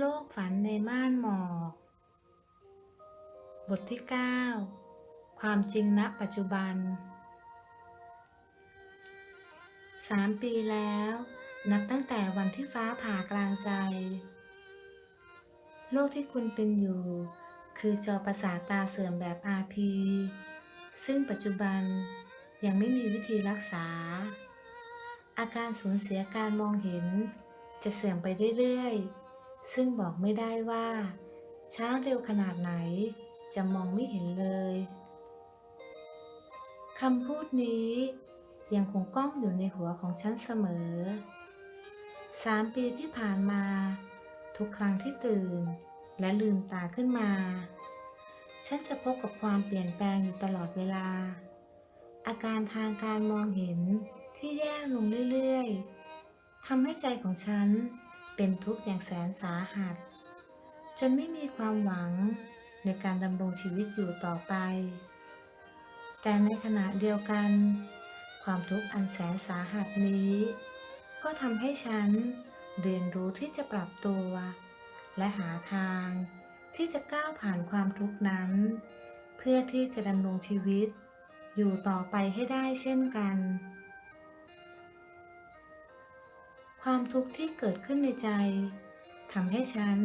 โลกฝันในม่านหมอก บทที่ 9 ความจริงณปัจจุบัน สามปีแล้ว นับตั้งแต่วันที่ฟ้าผ่ากลางใจ โลกที่คุณเป็นอยู่ คือจอประสาทตาเสื่อมแบบ RP ซึ่งปัจจุบันยังไม่มีวิธีรักษา อาการสูญเสียการมองเห็น จะเสื่อมไปเรื่อยๆ ซึ่งบอกไม่ได้ว่า ช้าเร็วขนาดไหน จะมองไม่เห็นเลยคำพูดนี้ ยังคงก้องอยู่ในหัวของฉันเสมอสามปีที่ผ่านมา ทุกครั้งที่ตื่นและลืมตาขึ้นมา ฉันจะพบกับความเปลี่ยนแปลงอยู่ตลอดเวลา อาการทางการมองเห็นที่แย่ลงเรื่อย ๆทำให้ใจของฉัน เป็นทุกข์อย่างแสนสาหัส จนไม่มีความหวังในการดำรงชีวิตอยู่ต่อไป แต่ในขณะเดียวกัน ความทุกข์อันแสนสาหัสนี้ ก็ทำให้ฉันเรียนรู้ที่จะปรับตัว และหาทางที่จะก้าวผ่านความทุกข์นั้น เพื่อที่จะดำรงชีวิตอยู่ต่อไปให้ได้เช่นกัน ความทุกข์ที่เกิดขึ้นในใจทำให้ฉัน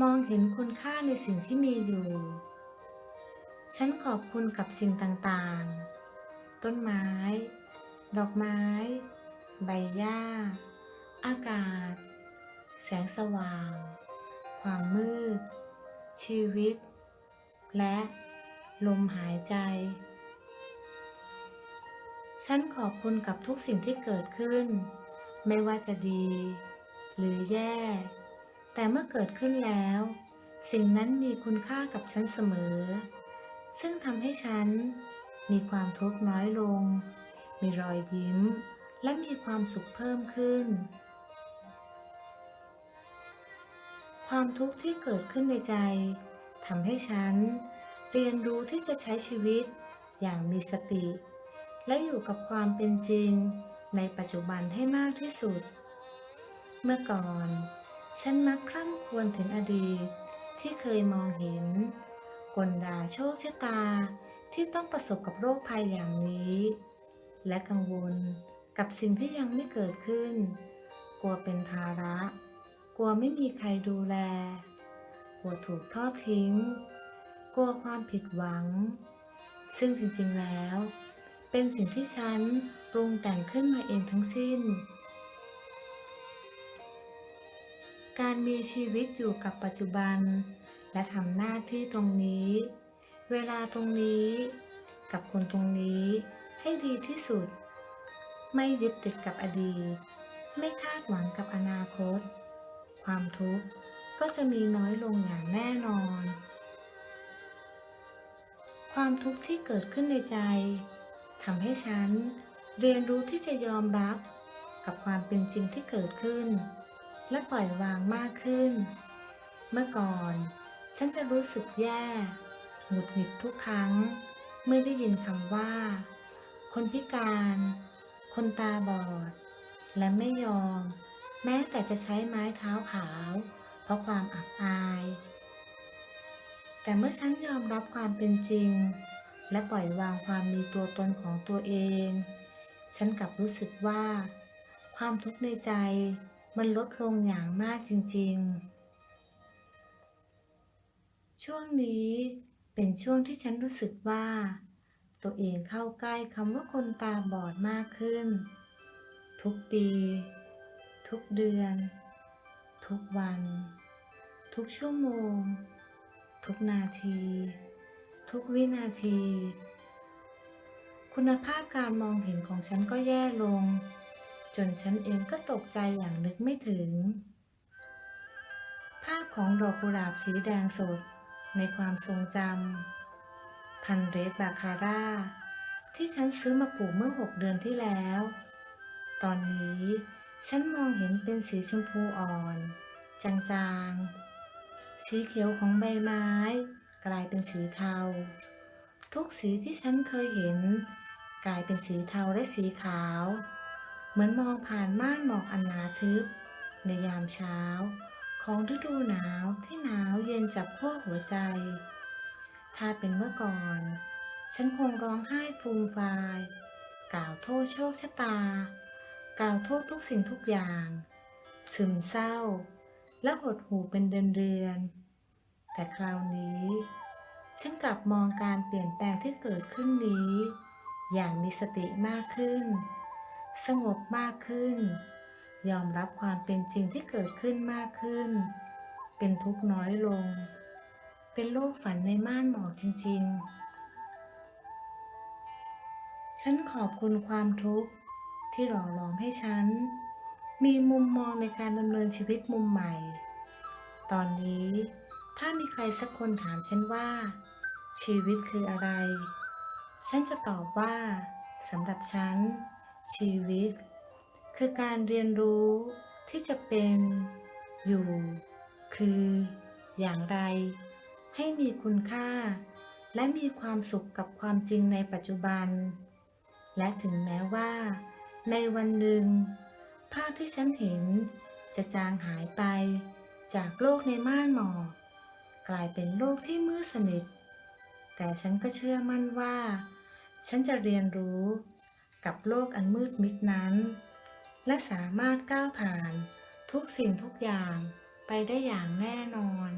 มองเห็นคุณค่าในสิ่งที่มีอยู่ ฉันขอบคุณกับสิ่งต่างๆ ต้นไม้ ดอกไม้ ใบหญ้า อากาศ แสงสว่าง ความมืด ชีวิต และลมหายใจ ฉันขอบคุณกับทุกสิ่งที่เกิดขึ้น ไม่ว่าจะดี หรือแย่ แต่เมื่อเกิดขึ้นแล้ว สิ่งนั้นมีคุณค่ากับฉันเสมอ ซึ่งทำให้ฉัน มีความทุกข์น้อยลง มีรอยยิ้ม และมีความสุขเพิ่มขึ้น ความทุกข์ที่เกิดขึ้นในใจทำให้ฉัน เรียนรู้ที่จะใช้ชีวิตอย่างมีสติ และอยู่กับความเป็นจริง ในปัจจุบันให้มากที่สุด เมื่อก่อน ฉันมักคร่ำครวญถึงอดีตที่เคยมองเห็น กลดาโชคชะตาที่ต้องประสบกับโรคภัยอย่างนี้ และกังวลกับสิ่งที่ยังไม่เกิดขึ้น กลัวเป็นภาระ กลัวไม่มีใครดูแล กลัวถูกทอดทิ้ง กลัวความผิดหวัง ซึ่งจริงๆแล้ว เป็นสิ่งที่ฉัน ปรุงแต่งขึ้นมาเองทั้งสิ้น การมีชีวิตอยู่กับปัจจุบัน และทำหน้าที่ตรงนี้ เวลาตรงนี้ กับคนตรงนี้ให้ดีที่สุด ไม่ยึดติดกับอดีต ไม่คาดหวังกับอนาคต ความทุกข์ก็จะมีน้อยลงอย่างแน่นอน ความทุกข์ที่เกิดขึ้นในใจทำให้ฉัน เรียนรู้ที่จะยอมรับกับความเป็นจริงที่เกิดขึ้น และปล่อยวางมากขึ้น เมื่อก่อน ฉันจะรู้สึกแย่หงุดหงิดทุกครั้ง เมื่อได้ยินคำว่า คนพิการ คนตาบอด และไม่ยอม แม้แต่จะใช้ไม้เท้าขาว เพราะความอับอาย แต่เมื่อฉันยอมรับความเป็นจริง และปล่อยวางความมีตัวตนของตัวเอง ฉันกลับรู้สึกว่า ความทุกข์ในใจมันลดลงอย่างมากจริง ๆ ช่วงนี้เป็นช่วงที่ฉันรู้สึกว่า ตัวเองเข้าใกล้คำว่าคนตาบอดมากขึ้น ทุกปี ทุกเดือน ทุกวัน ทุกชั่วโมง ทุกนาที ทุกวินาที คุณภาพการมองเห็นของฉันก็แย่ลง จนฉันเองก็ตกใจอย่างนึกไม่ถึง ภาพของดอกกุหลาบสีแดงสด ในความทรงจำพันเรดบาคาร่า ที่ฉันซื้อมาปลูกเมื่อหกเดือนที่แล้ว ตอนนี้ฉันมองเห็นเป็นสีชมพูอ่อน จางๆ สีเขียวของใบไม้ กลายเป็นสีเทา ทุกสีที่ฉันเคยเห็น กลายเป็นสีเทาและสีขาว เหมือนมองผ่านม่านหมอกอันหนาทึบ ในยามเช้า ของฤดูหนาวที่หนาวเย็นจับขั้วหัวใจ ถ้าเป็นเมื่อก่อน ฉันคงร้องไห้ฟูมฟาย กล่าวโทษโชคชะตา กล่าวโทษทุกสิ่งทุกอย่าง ซึมเศร้า และหดหู่เป็นเดือนๆแต่คราวนี้ ฉันกลับมองการเปลี่ยนแปลงที่เกิดขึ้นนี้ อย่างมีสติมากขึ้น สงบมากขึ้น ยอมรับความเป็นจริงที่เกิดขึ้นมากขึ้น เป็นทุกข์น้อยลง เป็นโลกฝันในม่านหมอกจริง ๆ ฉันขอบคุณความทุกข์ที่หล่อหลอมให้ฉัน มีมุมมองในการดำเนินชีวิตมุมใหม่ ตอนนี้ถ้ามีใครสักคนถามฉันว่า ชีวิตคืออะไร ฉันจะตอบว่าสำหรับฉัน ชีวิต คือการเรียนรู้ที่จะเป็นอยู่ คือ อย่างไร ให้มีคุณค่า และมีความสุขกับความจริงในปัจจุบัน และถึงแม้ว่า ในวันหนึ่ง ภาพที่ฉันเห็นจะจางหายไปจากโลกในม่านหมอกกลายเป็นโลกที่มืดสนิท แต่ฉันก็เชื่อมั่นว่า ฉันจะเรียนรู้กับโลกอันมืดมิดนั้น และสามารถก้าวผ่านทุกสิ่งทุกอย่างไปได้อย่างแน่นอน